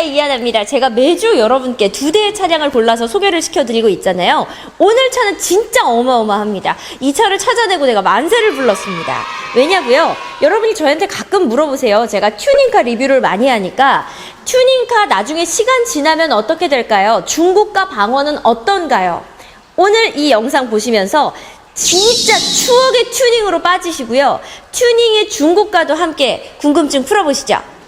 스타카의 이하나입니다. 제가 매주 여러분께 두 대의 차량을 골라서 소개를 시켜드리고 있잖아요. 오늘 차는 진짜 어마어마합니다. 이 차를 찾아내고 내가 만세를 불렀습니다. 왜냐고요? 여러분이 저한테 가끔 물어보세요. 제가 튜닝카 리뷰를 많이 하니까 튜닝카 나중에 시간 지나면 어떻게 될까요? 중고가 방어는 어떤가요? 오늘 이 영상 보시면서 진짜 추억의 튜닝으로 빠지시고요. 튜닝의 중고가도 함께 궁금증 풀어보시죠.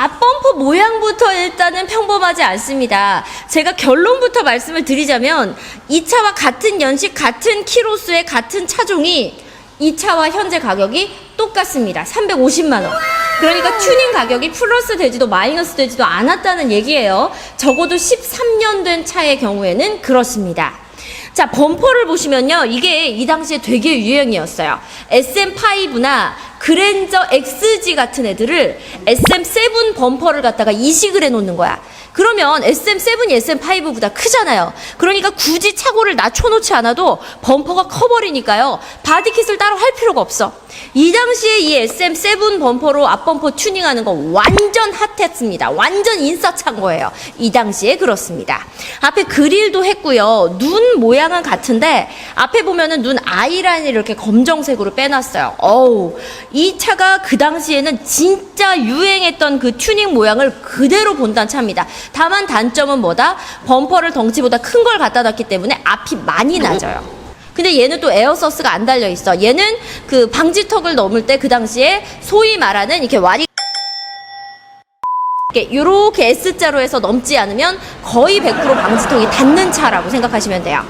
뿅! 앞범퍼 모양부터 일단은 평범하지 않습니다. 제가 결론부터 말씀을 드리자면 이 차와 같은 연식, 같은 키로수의 같은 차종이 이 차와 현재 가격이 똑같습니다. 350만 원. 그러니까 튜닝 가격이 플러스 되지도 마이너스 되지도 않았다는 얘기예요. 적어도 13년 된 차의 경우에는 그렇습니다. 자, 범퍼를 보시면요. 이게 이 당시에 되게 유행이었어요. SM5나 그랜저 XG 같은 애들을 SM7 범퍼를 갖다가 이식을 해놓는 거야. 그러면 SM7이 SM5보다 크잖아요. 그러니까 굳이 차고를 낮춰놓지 않아도 범퍼가 커버리니까요. 바디킷을 따로 할 필요가 없어. 이 당시에 이 SM7 범퍼로 앞범퍼 튜닝하는 거 완전 핫했습니다. 완전 인싸찬 거예요. 이 당시에 그렇습니다. 앞에 그릴도 했고요. 눈 모양은 같은데 앞에 보면은 눈 아이라인을 이렇게 검정색으로 빼놨어요. 어우, 이 차가 그 당시에는 진짜 유행했던 그 튜닝 모양을 그대로 본단 차입니다. 다만 단점은 뭐다? 범퍼를 덩치보다 큰 걸 갖다 놨기 때문에 앞이 많이 낮아요. 근데 얘는 또 에어서스가 안 달려 있어. 얘는 그 방지턱을 넘을 때 그 당시에 소위 말하는 이렇게 와리 이렇게 요렇게 S자로 해서 넘지 않으면 거의 100% 방지턱이 닿는 차라고 생각하시면 돼요.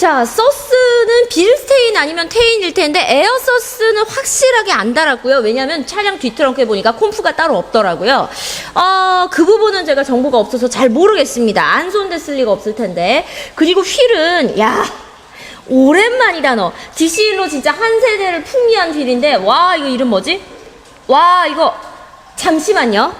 자, 서스는 빌스테인 아니면 테인일 텐데 에어서스는 확실하게 안 달았고요. 왜냐면 차량 뒷트렁크에 보니까 콤프가 따로 없더라고요. 어, 그 부분은 제가 정보가 없어서 잘 모르겠습니다. 안 손댔을 리가 없을 텐데. 그리고 휠은 야, 오랜만이다 너. DC일로 진짜 한 세대를 풍미한 휠인데 와, 이거 이름 뭐지? 와, 이거 잠시만요.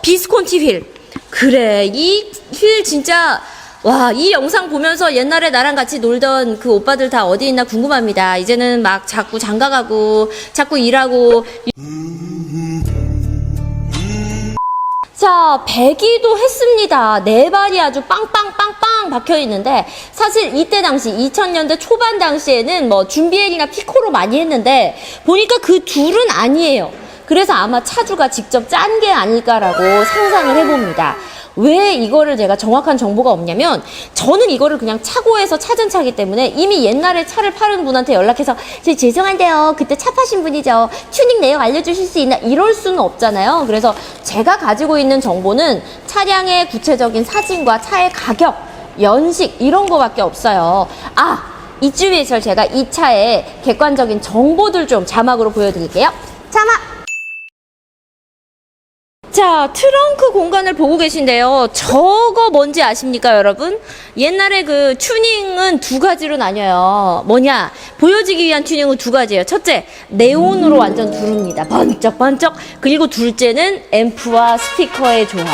비스콘티 휠. 그래, 이 휠 진짜, 와, 이 영상 보면서 옛날에 나랑 같이 놀던 그 오빠들 다 어디 있나 궁금합니다. 이제는 막 자꾸 장가가고, 자꾸 일하고. 자, 배기도 했습니다. 네 발이 아주 빵빵빵빵 박혀 있는데, 사실 이때 당시, 2000년대 초반 당시에는 뭐 준비엘이나 피코로 많이 했는데, 보니까 그 둘은 아니에요. 그래서 아마 차주가 직접 짠 게 아닐까라고 상상을 해봅니다. 왜 이거를 제가 정확한 정보가 없냐면 저는 이거를 그냥 차고에서 찾은 차기 때문에 이미 옛날에 차를 파는 분한테 연락해서 저 죄송한데요. 그때 차 파신 분이죠. 튜닝 내역 알려주실 수 있나? 이럴 수는 없잖아요. 그래서 제가 가지고 있는 정보는 차량의 구체적인 사진과 차의 가격 연식 이런 거밖에 없어요. 아 이쯤에서 제가 이 차의 객관적인 정보들 좀 자막으로 보여드릴게요. 자막 자, 트렁크 공간을 보고 계신데요. 저거 뭔지 아십니까, 여러분? 옛날에 그 튜닝은 두 가지로 나뉘어요. 뭐냐? 보여지기 위한 튜닝은 두 가지예요. 첫째, 네온으로 완전 두릅니다. 번쩍번쩍. 그리고 둘째는 앰프와 스피커의 조합.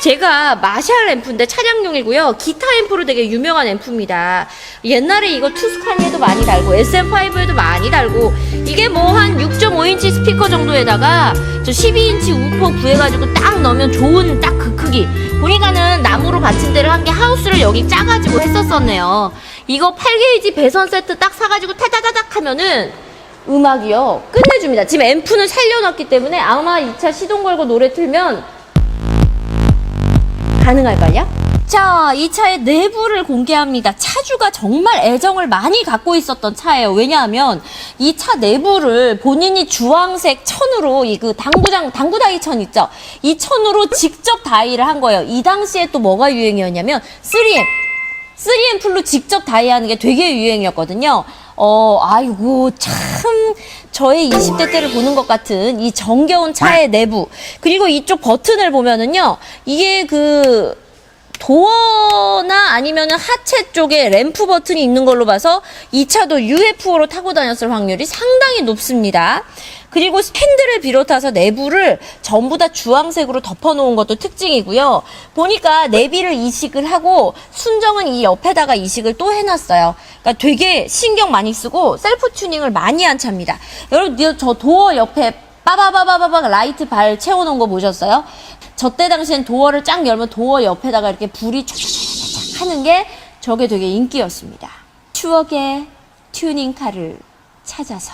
제가 마샬 앰프인데 차량용이고요. 기타 앰프로 되게 유명한 앰프입니다. 옛날에 이거 투스카니에도 많이 달고 SM5에도 많이 달고 이게 뭐 한 6.5인치 스피커 정도에다가 저 12인치 우퍼 구해가지고 딱 넣으면 좋은 딱 그 크기. 보니까는 나무로 받친 데를 한 게 하우스를 여기 짜가지고 했었었네요. 이거 8게이지 배선 세트 딱 사가지고 타다다닥 하면은 음악이요 끝내줍니다. 지금 앰프는 살려놨기 때문에 아마 이 차 시동 걸고 노래 틀면 가능할까요? 자, 이 차의 내부를 공개합니다. 차주가 정말 애정을 많이 갖고 있었던 차예요. 왜냐하면 이 차 내부를 본인이 주황색 천으로 이 그 당구장 당구다이 천 있죠. 이 천으로 직접 다이를 한 거예요. 이 당시에 또 뭐가 유행이었냐면 3M 3M 풀로 직접 다이하는 게 되게 유행이었거든요. 어, 아이고, 참, 저의 20대 때를 보는 것 같은 이 정겨운 차의 내부. 그리고 이쪽 버튼을 보면은요, 이게 그, 도어나 아니면 하체 쪽에 램프 버튼이 있는 걸로 봐서 이 차도 UFO로 타고 다녔을 확률이 상당히 높습니다. 그리고 핸들을 비롯해서 내부를 전부 다 주황색으로 덮어놓은 것도 특징이고요. 보니까 내비를 이식을 하고 순정은 이 옆에다가 이식을 또 해놨어요. 그러니까 되게 신경 많이 쓰고 셀프 튜닝을 많이 한 차입니다. 여러분 저 도어 옆에 빠바바바바박 라이트 발 채워놓은 거 보셨어요? 저 때 당시엔 도어를 쫙 열면 도어 옆에다가 이렇게 불이 쫙쫙쫙 하는 게 저게 되게 인기였습니다. 추억의 튜닝카를 찾아서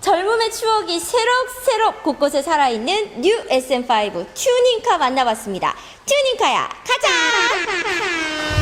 젊음의 추억이 새록새록 곳곳에 살아있는 뉴 SM5 튜닝카 만나봤습니다. 튜닝카야 가자!